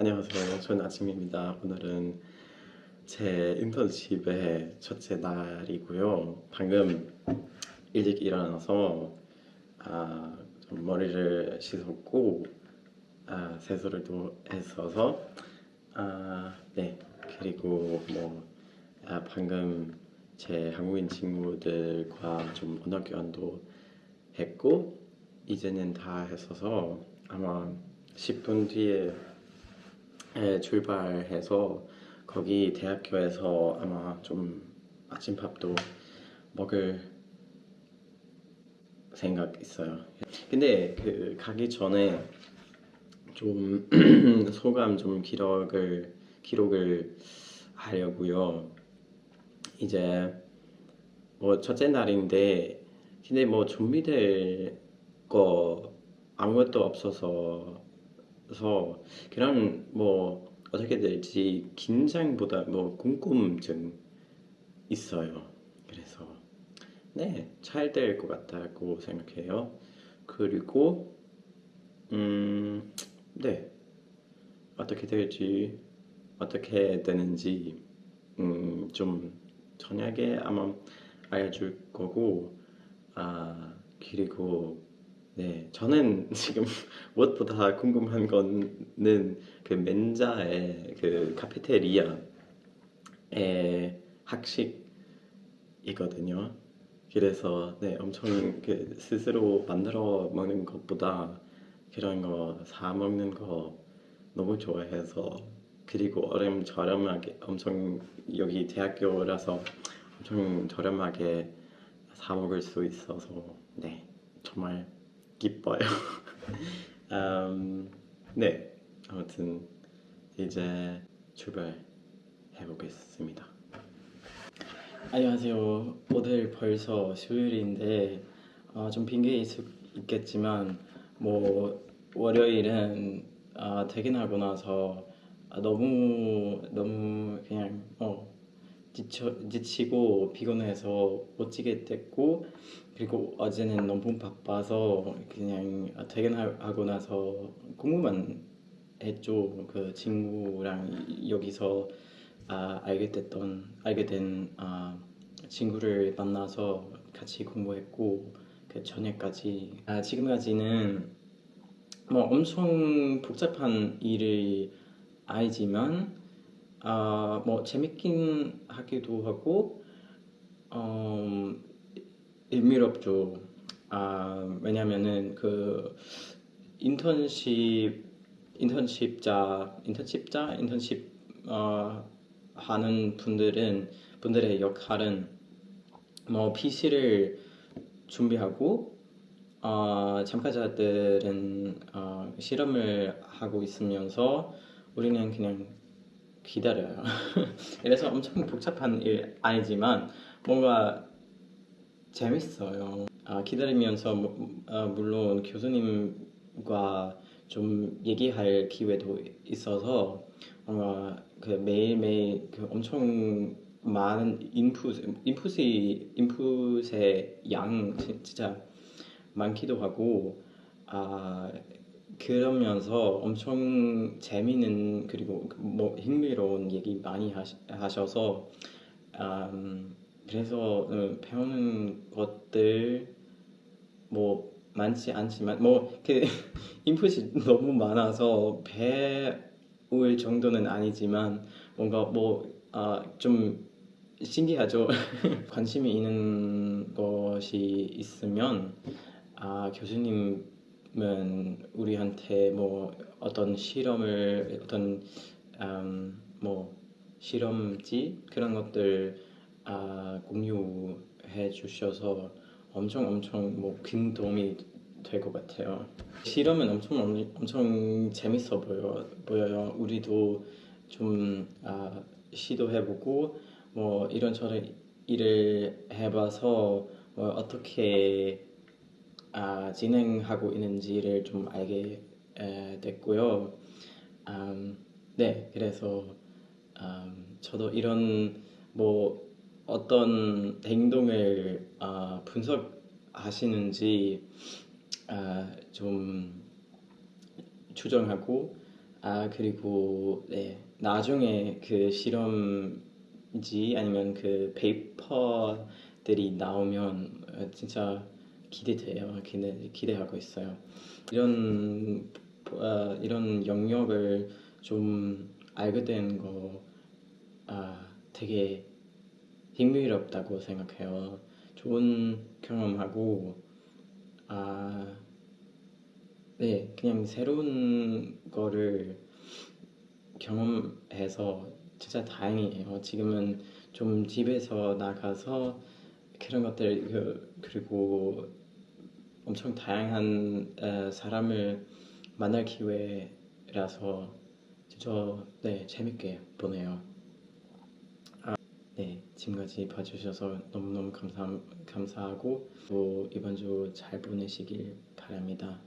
안녕하세요. 저는 아침입니다. 오늘은 제 인턴십의 첫째 날이고요. 방금 일찍 일어나서 아, 좀 머리를 씻었고 아, 세수를 또 했어서 아, 네 그리고 뭐 아, 방금 제 한국인 친구들과 좀 언어 교환도 했고 이제는 다 했어서 아마 10분 뒤에 에, 출발해서 거기 대학교에서 아마 좀 아침밥도 먹을 생각 있어요. 근데 그 가기 전에 좀 소감 좀 기록을 기록을 하려고요. 이제 뭐 첫째 날인데 근데 뭐 준비될 거 아무것도 없어서 서 그냥 뭐 어떻게 될지 긴장보다 뭐 궁금증 있어요. 그래서 네, 잘 될 것 같다고 생각해요. 그리고 음, 네. 어떻게 될지 어떻게 되는지 음, 좀 저녁에 아마 알려줄 거고 아 그리고 네 저는 지금 무엇보다 궁금한 거는 그 멘자의 그 카페테리아의 학식이거든요. 그래서 네 엄청 그 스스로 만들어 먹는 것보다 그런 거 사 먹는 거 너무 좋아해서 그리고 얼음 저렴하게 엄청 여기 대학교라서 엄청 저렴하게 사 먹을 수 있어서 네 정말 기뻐요. 음, 네 아무튼 이제 출발해 보겠습니다. 안녕하세요. 오늘 벌써 수요일인데 어, 좀 핑계 있, 있겠지만 뭐 월요일은 아, 퇴근하고 나서 아, 너무 너무 그냥 어 지쳐, 지치고 피곤해서 못 지게 됐고 그리고 어제는 너무 바빠서 그냥 퇴근하고 나서 공부만 했죠. 그 친구랑 여기서 아, 알게 됐던 알게 된 아, 친구를 만나서 같이 공부했고 그 저녁까지. 아, 지금까지는 뭐 엄청 복잡한 일이 아니지만 아, 뭐 재밌긴 하기도 하고 어, 의미롭죠. 아, 왜냐면은 그 인턴십 인턴십자 인턴십자 인턴십 어, 하는 분들은 분들의 역할은 뭐 PC를 준비하고 어, 참가자들은 어, 실험을 하고 있으면서 우리는 그냥 기다려요. 그래서 엄청 복잡한 일 아니지만 뭔가 재밌어요. 아, 기다리면서 뭐, 아, 물론 교수님과 좀 얘기할 기회도 있어서 뭔가 그 매일매일 그 엄청 많은 인풋, 인풋이 인풋의 양 진짜 많기도 하고 아 그러면서 엄청 재미있는 그리고 뭐 흥미로운 얘기 많이 하시, 하셔서 음, 그래서 음, 배우는 것들 뭐 많지 않지만 뭐그 인풋이 너무 많아서 배울 정도는 아니지만 뭔가 뭐좀 아, 신기하죠. 관심이 있는 것이 있으면 아 교수님 은 우리한테 뭐 어떤 실험을 어떤 음, 뭐 실험지 그런 것들 아, 공유해 주셔서 엄청 엄청 뭐큰 도움이 될 것 같아요. 실험은 엄청 엄청 재밌어 보여 보여요. 우리도 좀 아, 시도해보고 뭐 이런저런 일을 해봐서 뭐 어떻게 아, 진행하고 있는지를 좀 알게 에, 됐고요. 음, 네, 그래서 음, 저도 이런 뭐 어떤 행동을 아, 분석하시는지 아, 좀 추정하고 아 그리고 네 나중에 그 실험지 아니면 그 페이퍼들이 나오면 어, 진짜 기대돼요. 기대 기대하고 있어요. 이런 어, 이런 영역을 좀 알게 된 거 아, 되게 흥미롭다고 생각해요. 좋은 경험하고 아, 네, 그냥 새로운 거를 경험해서 진짜 다행이에요. 지금은 좀 집에서 나가서 그런 것들 그, 그리고 엄청 다양한 어, 사람을 만날 기회라서 진짜 네 재밌게 보내요. 아, 네 지금까지 봐주셔서 너무너무 감사 감사하고 또 이번 주 잘 보내시길 바랍니다.